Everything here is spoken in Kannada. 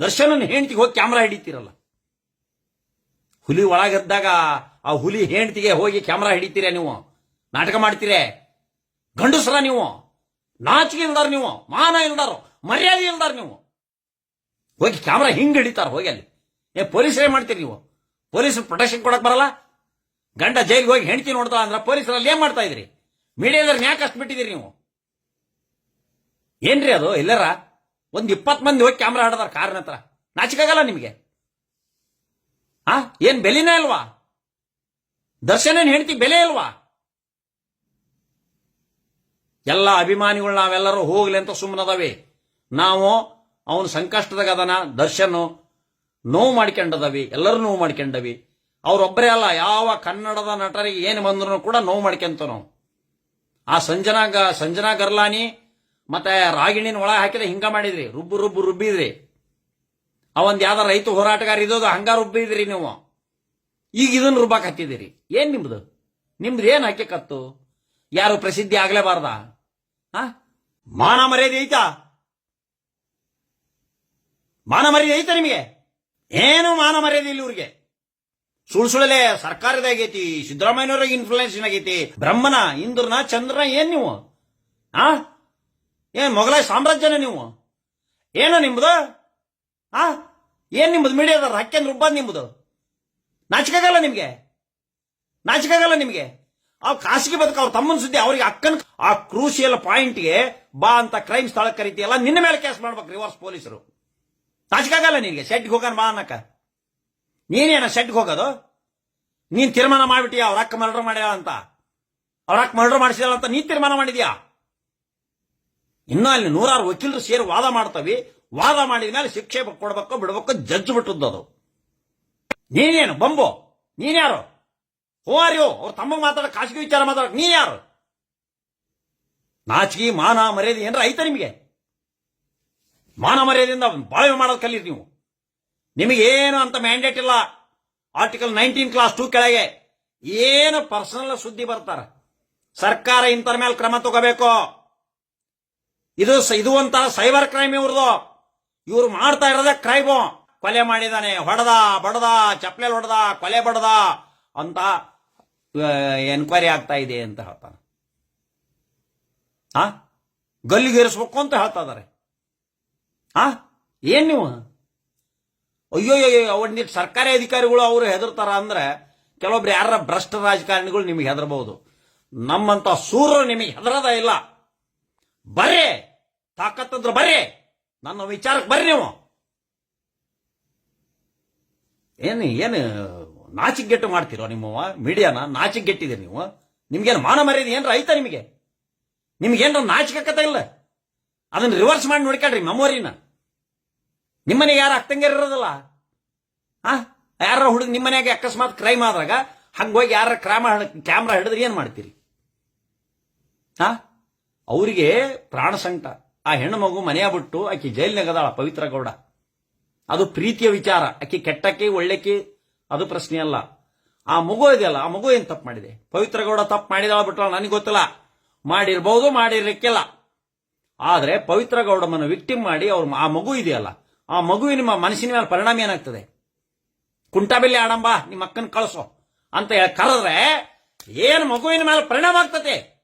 ದರ್ಶನನ ಹೆಂಡತಿಗೆ ಹೋಗಿ ಕ್ಯಾಮ್ರಾ ಹಿಡಿತೀರಲ್ಲ? ಹುಲಿ ಒಳಗಿದ್ದಾಗ ಆ ಹುಲಿ ಹೆಂಡತಿಗೆ ಹೋಗಿ ಕ್ಯಾಮ್ರಾ ಹಿಡಿತೀರ ನೀವು? ನಾಟಕ ಮಾಡ್ತೀರೇ? ಗಂಡಸ್ರ ನೀವು? ನಾಚಿಕೆ ಇಲ್ದಾರ ನೀವು? ಮಾನ ಇಲ್ದಾರ ಮರ್ಯಾದೆ ಇಲ್ದಾರ ನೀವು? ಹೋಗಿ ಕ್ಯಾಮ್ರಾ ಹಿಂಗೆ ಹಿಡಿತಾರ, ಹೋಗಿ ಅಲ್ಲಿ. ಏ, ಪೊಲೀಸರೇ ಮಾಡ್ತೀರಿ ನೀವು? ಪೊಲೀಸ್ ಪ್ರೊಟೆಕ್ಷನ್ ಕೊಡಕ್ ಬರಲ್ಲ? ಗಂಡ ಜೈಲಿಗೆ ಹೋಗಿ ಹೆಂಡತಿ ನೋಡ್ತಾ ಅಂದ್ರೆ ಪೊಲೀಸರಲ್ಲಿ ಏನ್ ಮಾಡ್ತಾ ಇದ್ರಿ? ಮೀಡಿಯಾದಲ್ಲಿ ಯಾಕೆ ಅಷ್ಟು ಬಿಟ್ಟಿದ್ದೀರಿ ನೀವು? ಏನ್ರಿ ಅದು, ಎಲ್ಲರ? ಒಂದ್ ಇಪ್ಪತ್ತು ಮಂದಿ ಹೋಗಿ ಕ್ಯಾಮ್ರಾ ಹಾಡದಾರ ಕಾರಿನ ಹತ್ರ ನಾಚಿಕಾಗಲ್ಲ ನಿಮಗೆ? ಆ? ಏನ್ ಬೆಲೆನೇ ಅಲ್ವಾ? ದರ್ಶನ ಹೆಂಡತಿ ಬೆಲೆ ಅಲ್ವಾ? ಎಲ್ಲ ಅಭಿಮಾನಿಗಳು ನಾವೆಲ್ಲರೂ ಹೋಗ್ಲಿ ಅಂತ ಸುಮ್ಮನದವೆ ನಾವು ಅವನು ಸಂಕಷ್ಟದಾಗ ಅದನ, ದರ್ಶನ ನೋವು ಮಾಡ್ಕೊಂಡದವಿ. ಎಲ್ಲರೂ ನೋವು ಮಾಡ್ಕೊಂಡವಿ. ಅವ್ರೊಬ್ಬರೇ ಅಲ್ಲ, ಯಾವ ಕನ್ನಡದ ನಟರಿಗೆ ಏನು ಬಂದ್ರು ಕೂಡ ನೋವು ಮಾಡ್ಕೊಂತ ನಾವು ಆ ಸಂಜನಾ ಸಂಜನಾ ಗರ್ಲಾನಿ ಮತ್ತೆ ರಾಗಿಣಿನ ಒಳ ಹಾಕಿದ ಹಿಂಗ ಮಾಡಿದ್ರಿ. ರುಬ್ಬು ರುಬ್ಬು, ರುಬ್ಬಿದ್ರಿ. ಅವಂದ್ ಯಾವ್ದ ರೈತ ಹೋರಾಟಗಾರ ಇದ್ದೋದು, ಹಂಗ ರುಬ್ಬಿದ್ರಿ ನೀವು. ಈಗ ಇದನ್ನ ರುಬ್ಬಾಕ್ ಹತ್ತಿದಿರಿ ಏನ್ ನಿಮ್ದು? ನಿಮ್ದು ಏನ್ ಹಾಕಿಕತ್ತು ಯಾರು ಪ್ರಸಿದ್ಧಿ ಆಗ್ಲೇಬಾರ್ದ? ಆ? ಮಾನ ಮರ್ಯಾದೆ ಐತಾ? ಮಾನ ಮರ್ಯಾದೆ ಐತಾ ನಿಮಗೆ? ಏನು ಮಾನ ಮರ್ಯಾದೆ ಇಲ್ಲಿ ಇವ್ರಿಗೆ? ಸುಳ್ ಸುಳಲೆ ಸರ್ಕಾರದಾಗೈತಿ, ಸಿದ್ದರಾಮಯ್ಯನವ್ರಿಗೆ ಇನ್ಫ್ಲೂಯೆನ್ಸ್ ಆಗೈತಿ, ಬ್ರಹ್ಮನ, ಇಂದ್ರನ, ಚಂದ್ರನ, ಏನ್ ನೀವು? ಆ ಏನ್ ಮೊಘಲಾಯ ಸಾಮ್ರಾಜ್ಯನೇ ನೀವು? ಏನೋ ನಿಮ್ಮದು ಆ? ಏನು ನಿಮ್ದು ಮೀಡಿಯಾದ ಹಕ್ಕೆಂದ್ ರುಬ್ಬಾದ್ ನಿಮ್ದು? ನಾಚಿಕಾಗಲ್ಲ ನಿಮಗೆ? ನಾಚಿಕಾಗಲ್ಲ ನಿಮಗೆ? ಅವ್ ಖಾಸಗಿ ಬದುಕು ಅವ್ರ ತಮ್ಮನ ಸುದ್ದಿ ಅವ್ರಿಗೆ ಅಕ್ಕನ ಆ ಕ್ರೂಷಿಯಲ್ ಪಾಯಿಂಟ್ಗೆ ಬಾ ಅಂತ ಕ್ರೈಮ್ ಸ್ಥಳಕ್ಕೆ ಕರಿತೀಯಲ್ಲ, ನಿನ್ನ ಮೇಲೆ ಕೇಸ್ ಮಾಡ್ಬೇಕು ರಿವರ್ಸ್ ಪೊಲೀಸರು. ನಾಚಿಕಾಗಲ್ಲ ನಿನ್ಗೆ ಸೆಟ್ಗೆ ಹೋಗೋಣ ಬಾ ಅನ್ನಕ್ಕ ನೀನೇನ ಸೆಟ್ಗೆ ಹೋಗೋದು? ನೀನ್ ತೀರ್ಮಾನ ಮಾಡ್ಬಿಟ್ಟಿಯಾ, ಅವ್ರ ಅಕ್ಕ ಮರ್ಡರ್ ಮಾಡ್ಯಾಳ ಅಂತ? ಅವ್ರ ಅಕ್ಕ ಮರ್ಡರ್ ಮಾಡಿಸಿದಾಳ ಅಂತ ನೀನ್ ತೀರ್ಮಾನ ಮಾಡಿದ್ಯಾ? ಇನ್ನೂ ಅಲ್ಲಿ ನೂರಾರು ವಕೀಲರು ಸೇರಿ ವಾದ ಮಾಡ್ತವಿ. ವಾದ ಮಾಡಿದ ಮೇಲೆ ಶಿಕ್ಷೆ ಕೊಡ್ಬೇಕು ಬಿಡ್ಬೇಕು ಜಡ್ಜ್ ಬಿಟ್ಟದ್ದು ನೀನೇನು? ಬಂಬು. ನೀನ್ಯಾರು? ಹೋವಾರ್ಯೋ ಅವ್ರ ತಮ್ಮ ಮಾತಾಡ ಖಾಸಗಿ ವಿಚಾರ ಮಾತಾಡ ನೀನ್ಯಾರು? ಯಾರು ನಾಚಿಕೆ, ಮಾನ ಮರ್ಯಾದೆ ಏನಾರ ಐತ ನಿಮಗೆ? ಮಾನ ಮರ್ಯಾದೆಯಿಂದ ಬಾಳ್ವೆ ಮಾಡೋದು ಕಲೀರಿ ನೀವು. ನಿಮಗೇನು ಅಂತ ಮ್ಯಾಂಡೇಟ್ ಇಲ್ಲ. ಆರ್ಟಿಕಲ್ ನೈನ್ಟೀನ್ ಕ್ಲಾಸ್ ಟೂ ಕೆಳಗೆ ಏನು ಪರ್ಸನಲ್ ಸುದ್ದಿ ಬರ್ತಾರ. ಸರ್ಕಾರ ಇಂತರ ಮೇಲೆ ಕ್ರಮ ತಗೋಬೇಕು. ಇದು ಇದು ಒಂಥರ ಸೈಬರ್ ಕ್ರೈಮ್ ಇವ್ರದು. ಇವ್ರು ಮಾಡ್ತಾ ಇರೋದೇ ಕ್ರೈಮು. ಕೊಲೆ ಮಾಡಿದಾನೆ. ಹೊಡೆದ, ಬಡದ, ಚಪ್ಪಲೆ ಹೊಡೆದ, ಕೊಲೆ ಬಡದ ಅಂತ ಎನ್ಕ್ವೈರಿ ಆಗ್ತಾ ಇದೆ ಅಂತ ಹೇಳ್ತಾನೆ. ಆ? ಗಲ್ಲಿಗೇರಿಸ್ಬೇಕು ಅಂತ ಹೇಳ್ತಾ ಇದಾರೆ. ಆ? ಏನ್ ನೀವು? ಅಯ್ಯೋ ಒಂದಿಟ್ಟು ಸರ್ಕಾರಿ ಅಧಿಕಾರಿಗಳು ಅವರು ಹೆದರ್ತಾರ ಅಂದ್ರೆ ಕೆಲವೊಬ್ರು ಯಾರ ಭ್ರಷ್ಟ ರಾಜಕಾರಣಿಗಳು ನಿಮಗೆ ಹೆದರಬಹುದು ನಮ್ಮಂತ ಸೂರ್ಯರು ನಿಮಗೆ ಹೆದರದ ಇಲ್ಲ. ತಾಕತ್ತಂದ್ರೆ ಬರ್ರಿ. ನನ್ನ ವಿಚಾರಕ್ಕೆ ಬರ್ರಿ ನೀವು. ಏನು ಏನು ನಾಚಿಗೆಟ್ಟು ಮಾಡ್ತೀರೋ ನಿಮ್ಮ ಮೀಡಿಯಾನ ನಾಚಿಗೆಟ್ಟಿದೆ ನೀವು. ನಿಮ್ಗೇನು ಮಾನ ಮರ್ಯಾದೆ ಏನ್ರ ಐತ ನಿಮಗೆ? ನಿಮ್ಗೇನ್ರ ನಾಚಿಕಕ್ಕತ ಇಲ್ಲ? ಅದನ್ನ ರಿವರ್ಸ್ ಮಾಡಿ ನೋಡ್ಕೊಳ್ರಿ ಮೆಮೊರಿನ ನಿಮ್ಮನೆಗೆ ಯಾರು ಅಕ್ಕಂಗೆ ಇರೋದಲ್ಲ? ಆ? ಯಾರ ಹುಡುಗ ನಿಮ್ಮನೆಗೆ ಅಕಸ್ಮಾತ್ ಕ್ರೈಮ್ ಆದಾಗ ಹಂಗೋಗಿ ಯಾರ ಕ್ರೈಮ್ ಕ್ಯಾಮ್ರಾ ಹಿಡಿದ್ರೆ ಏನ್ ಮಾಡ್ತೀರಿ? ಆ? ಅವರಿಗೆ ಪ್ರಾಣ ಸಂಕಟ. ಆ ಹೆಣ್ಣು ಮಗು ಮನೆಯ ಬಿಟ್ಟು ಆಕಿ ಜೈಲ್ನಾಗದಾಳ ಪವಿತ್ರ ಗೌಡ. ಅದು ಪ್ರೀತಿಯ ವಿಚಾರ. ಆಕಿ ಕೆಟ್ಟಕ್ಕೆ, ಒಳ್ಳೆಕ್ಕೆ ಅದು ಪ್ರಶ್ನೆ ಅಲ್ಲ. ಆ ಮಗು ಇದೆಯಲ್ಲ, ಆ ಮಗು ಏನು ತಪ್ಪು ಮಾಡಿದೆ? ಪವಿತ್ರ ಗೌಡ ತಪ್ಪು ಮಾಡಿದಾಳ ಬಿಟ್ಟಳ ನನಗೆ ಗೊತ್ತಿಲ್ಲ. ಮಾಡಿರ್ಬಹುದು ಮಾಡಿರ್ಲಿಕ್ಕಿಲ್ಲ. ಆದರೆ ಪವಿತ್ರ ಗೌಡಮ್ಮನ ವಿಕ್ಟಿಮ್ ಮಾಡಿ ಅವ್ರು ಆ ಮಗು ಇದೆಯಲ್ಲ, ಆ ಮಗುವಿನ ಮನಸ್ಸಿನ ಮೇಲೆ ಪರಿಣಾಮ ಏನಾಗ್ತದೆ? ಕುಂಟಾಬಿಲ್ಲಿ ಆಡಂಬ, ನಿಮ್ಮ ಅಕ್ಕನ ಕಳಿಸೋ ಅಂತ ಕರೆದ್ರೆ ಏನು ಮಗುವಿನ ಮೇಲೆ ಪರಿಣಾಮ ಆಗ್ತದೆ?